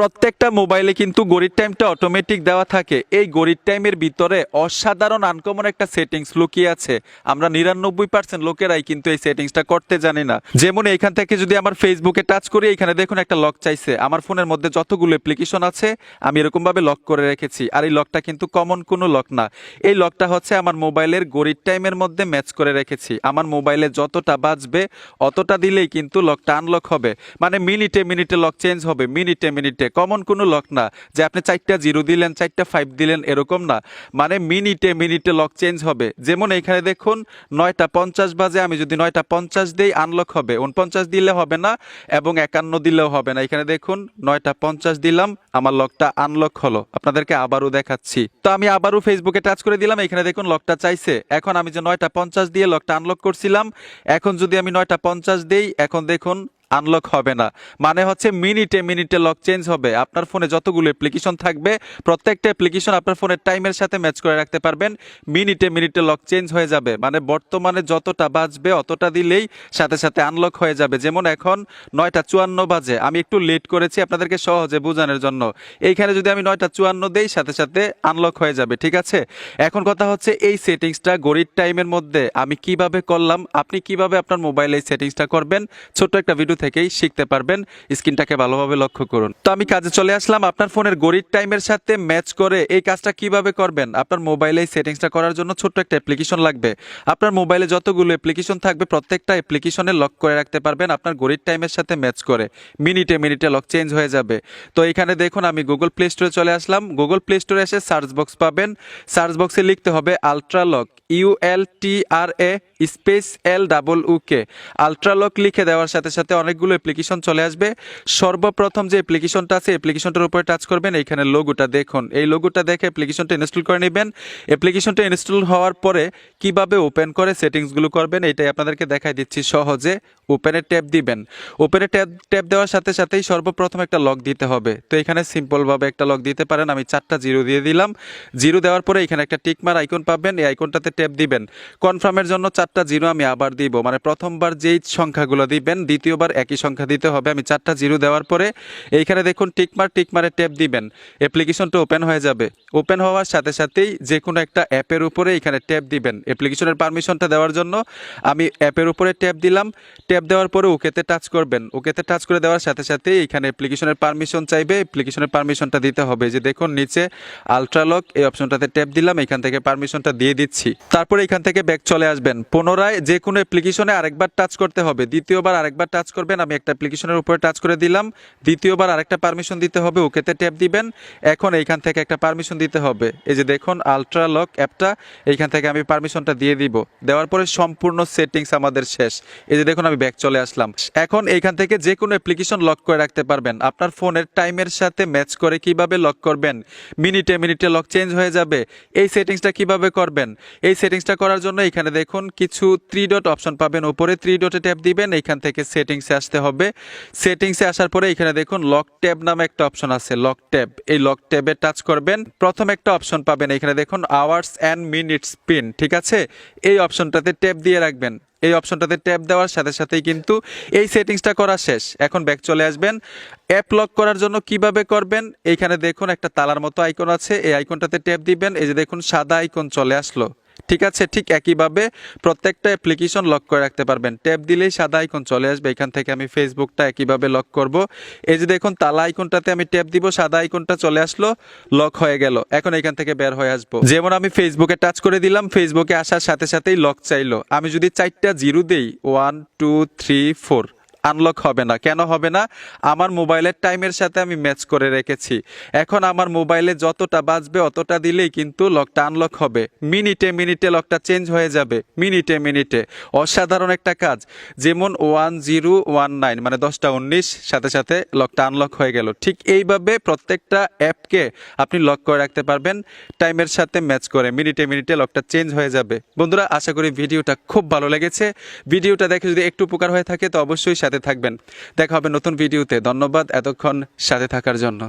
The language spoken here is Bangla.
প্রত্যেকটা মোবাইলে কিন্তু গড়ির টাইমটা অটোমেটিক দেওয়া থাকে। এই গড়ির টাইমের ভিতরে অসাধারণ আনকমন একটা সেটিংস লুকিয়ে আছে। আমরা নিরানব্বই পার্সেন্ট লোকেরাই কিন্তু এই সেটিংসটা করতে জানি না। যেমন এইখান থেকে যদি আমার ফেসবুকে টাচ করি এখানে দেখুন একটা লক চাইছে। আমার ফোনের মধ্যে যতগুলো অ্যাপ্লিকেশন আছে, আমি এরকমভাবে লক করে রেখেছি। আর এই লকটা কিন্তু কমন কোনো লক না। এই লকটা হচ্ছে আমার মোবাইলের গড়ির টাইমের মধ্যে ম্যাচ করে রেখেছি। আমার মোবাইলে যতটা বাজবে, অতটা দিলেই কিন্তু লকটা আনলক হবে। মানে মিনিটে মিনিটে লক চেঞ্জ হবে। মিনিটে মিনিটে কমন কোনো লক না। যে আপনি চারটা জিরো দিলেন, চারটা ফাইভ দিলেন, এরকম না। মানে মিনিটে মিনিটে লক চেঞ্জ হবে। যেমন এখানে দেখুন, নয়টা পঞ্চাশ বাজে, আমি যদি নয়টা পঞ্চাশ দিই আনলক হবে। উনপঞ্চাশ দিলে হবে না, এবং একান্ন দিলেও হবে না। এখানে দেখুন, নয়টা পঞ্চাশ দিলাম, আমার লকটা আনলক হলো। আপনাদেরকে আবারও দেখাচ্ছি। তো আমি আবারও ফেসবুকে টাচ করে দিলাম এখানে দেখুন লকটা চাইছে। এখন আমি যে নয়টা পঞ্চাশ দিয়ে লকটা আনলক করছিলাম, এখন যদি আমি নয়টা পঞ্চাশ দিই, এখন দেখুন আনলক হবে না। মানে হচ্ছে মিনিটে মিনিটে লক চেঞ্জ হবে। আপনার ফোনে যতগুলো অ্যাপ্লিকেশন থাকবে, প্রত্যেকটা অ্যাপ্লিকেশন আপনার ফোনের টাইমের সাথে ম্যাচ করে রাখতে পারবেন। মিনিটে মিনিটে লক চেঞ্জ হয়ে যাবে। মানে বর্তমানে যতটা বাজবে, অতটা দিলেই সাথে সাথে আনলক হয়ে যাবে। যেমন এখন নয়টা চুয়ান্ন বাজে। আমি একটু লেট করেছি আপনাদেরকে সহজে বোঝানোর জন্য। এইখানে যদি আমি নয়টা চুয়ান্ন দেই, সাথে সাথে আনলক হয়ে যাবে। ঠিক আছে? এখন কথা হচ্ছে এই সেটিংসটা গড়ির টাইমের মধ্যে আমি কীভাবে করলাম, আপনি কীভাবে আপনার মোবাইলে এই সেটিংসটা করবেন? ছোট্ট একটা ভিডিও থেকেই শিখতে পারবেন স্ক্রিনটাকে ভালোভাবে লক্ষ্য করুন। তো আমি কাজে চলে আসলাম আপনার ফোনের গড়ির টাইমের সাথে ম্যাচ করে এই কাজটা কীভাবে করবেন? আপনার মোবাইলে সেটিংসটা করার জন্য ছোট্ট একটা অ্যাপ্লিকেশন লাগবে। আপনার মোবাইলে যতগুলো অ্যাপ্লিকেশন থাকবে প্রত্যেকটা অ্যাপ্লিকেশনে লক করে রাখতে পারবেন আপনার গড়ির টাইমের সাথে ম্যাচ করে। মিনিটে মিনিটে লক চেঞ্জ হয়ে যাবে। তো এখানে দেখুন আমি গুগল প্লে স্টোরে চলে আসলাম। গুগল প্লে স্টোরে এসে সার্চ বক্স পাবেন। সার্চ বক্সে লিখতে হবে ultra lock U L T R A space L double UK ultra lock লিখে দেওয়ার সাথে সাথে অনেকগুলো অ্যাপ্লিকেশন চলে আসবে। সর্বপ্রথম যে অ্যাপ্লিকেশনটা আছে অ্যাপ্লিকেশনটার উপরে টাচ করবেন, এইখানে লোগোটা দেখুন। এই লোগোটা দেখে অ্যাপ্লিকেশনটা ইনস্টল করে নেবেন। অ্যাপ্লিকেশনটা ইনস্টল হওয়ার পরে কীভাবে ওপেন করে সেটিংসগুলো করবেন, এটাই আপনাদেরকে দেখাই দিচ্ছি সহজে। ওপেনে ট্যাপ দিবেন। ওপেনে ট্যাপ ট্যাপ দেওয়ার সাথে সাথেই সর্বপ্রথম একটা লক দিতে হবে। তো এখানে সিম্পলভাবে একটা লক দিতে পারেন, আমি চারটা জিরো দিয়ে দিলাম। জিরো দেওয়ার পরে এখানে একটা টিকমার আইকন পাবেন, এই আইকনটাতে ট্যাপ দিবেন। কনফার্মের জন্য চারটা জিরো আমি আবার দিব। মানে প্রথমবার যেই সংখ্যাগুলো দিবেন, দ্বিতীয়বার একই সংখ্যা দিতে হবে। আমি চারটা জিরো দেওয়ার পরে এইখানে দেখুন টিকমার টিকমারে ট্যাপ দিবেন। অ্যাপ্লিকেশনটা ওপেন হয়ে যাবে। ওপেন হওয়ার সাথে সাথেই যে কোনো একটা অ্যাপের উপরে এখানে ট্যাপ দিবেন। অ্যাপ্লিকেশনের পারমিশনটা দেওয়ার জন্য আমি অ্যাপের উপরে ট্যাপ দিলাম। ট্যাপ দেওয়ার পরে ওকেতে টাচ করবেন। ওকেতে টাচ করে দেওয়ার সাথে সাথেই এখানে অ্যাপ্লিকেশনের পারমিশন চাইবে। অ্যাপ্লিকেশনের পারমিশনটা দিতে হবে। যে দেখুন নিচে আলট্রালক এই অপশনটাতে ট্যাপ দিলাম। এখান থেকে পারমিশনটা দিয়ে দিচ্ছি। তারপরে এখান থেকে ব্যাক চলে আসবেন। পুনরায় যে কোনো অ্যাপ্লিকেশনে আরেকবার টাচ করতে হবে। দ্বিতীয়বার আরেকবার টাচ করবেন, আমি একটা অ্যাপ্লিকেশনের উপরে টাচ করে দিলাম। দ্বিতীয়বার আরেকটা পারমিশন দিতে হবে, ওকেতে ট্যাপ দিবেন। এখন এইখান থেকে একটা পারমিশন দিতে হবে। এই যে দেখুন আলট্রা লক অ্যাপটা, এইখান থেকে আমি পারমিশনটা দিয়ে দিব। দেওয়ার পরে সম্পূর্ণ সেটিংস আমাদের শেষ। এই যে দেখুন, আমি ব্যাক চলে আসলাম। এখন এইখান থেকে যে কোনো অ্যাপ্লিকেশন লক করে রাখতে পারবেন। আপনার ফোনের টাইমের সাথে ম্যাচ করে কীভাবে লক করবেন? মিনিটে মিনিটে লক চেঞ্জ হয়ে যাবে। এই সেটিংসটা কীভাবে করবেন? এই সেটিংসটা করার জন্য এখানে দেখুন কিছু থ্রি ডট অপশন পাবেন। উপরে থ্রি ডটে ট্যাপ দিবেন, এখান থেকে সেটিংসে আসতে হবে। সেটিংসে আসার পরে এখানে দেখুন লক ট্যাব নামে একটা অপশন আছে লক ট্যাব এই লক ট্যাবে টাচ করবেন, প্রথম একটা অপশন পাবেন, এখানে দেখুন আওয়ার্স অ্যান্ড মিনিটস পিন ঠিক আছে? এই অপশনটাতে ট্যাপ দিয়ে রাখবেন। এই অপশনটাতে ট্যাপ দেওয়ার সাথে সাথেই কিন্তু এই সেটিংসটা করা শেষ। এখন ব্যাক চলে আসবেন। অ্যাপ লক করার জন্য কীভাবে করবেন? এইখানে দেখুন একটা তালার মতো আইকন আছে, এই আইকনটাতে ট্যাপ দিবেন, এই যে দেখুন সাদা আইকন চলে আসলো। ঠিক আছে, ঠিক একইভাবে প্রত্যেকটা অ্যাপ্লিকেশন লক করে রাখতে পারবেন। ট্যাপ দিলেই সাদা আইকন চলে আসবে, এখান থেকে আমি ফেসবুকটা একইভাবে লক করব। এই যে দেখুন, তালা আইকনটাতে আমি ট্যাপ দিব, সাদা আইকনটা চলে আসলো লক হয়ে গেল। এখন এখান থেকে বের হয়ে আসব। যেমন আমি ফেসবুকে টাচ করে দিলাম ফেসবুকে আসার সাথে সাথেই লক চাইলো। আমি যদি চারটা জিরো দেই one two three four unlock হবে না। কেন হবে না? আমার মোবাইলের টাইমের সাথে আমি ম্যাচ করে রেখেছি। এখন আমার মোবাইলে যতটা বাজবে অতটা দিলেই কিন্তু লকটা আনলক হবে। মিনিটে মিনিটে লকটা চেঞ্জ হয়ে যাবে। মিনিটে মিনিটে। অসাধারণ একটা কাজ। যেমন ওয়ান জিরো ওয়ান নাইন মানে দশটা উনিশ, সাথে সাথে লকটা আনলক হয়ে গেল। ঠিক এইভাবে প্রত্যেকটা অ্যাপকে আপনি লক করে রাখতে পারবেন, টাইমের সাথে ম্যাচ করে। মিনিটে মিনিটে লকটা চেঞ্জ হয়ে যাবে। বন্ধুরা, আশা করি ভিডিওটা খুব ভালো লেগেছে। ভিডিওটা দেখে যদি একটু উপকার হয়ে থাকে, তো অবশ্যই সাথে থাকবেন। দেখা হবে নতুন ভিডিওতে। ধন্যবাদ এতক্ষণ সাথে থাকার জন্য।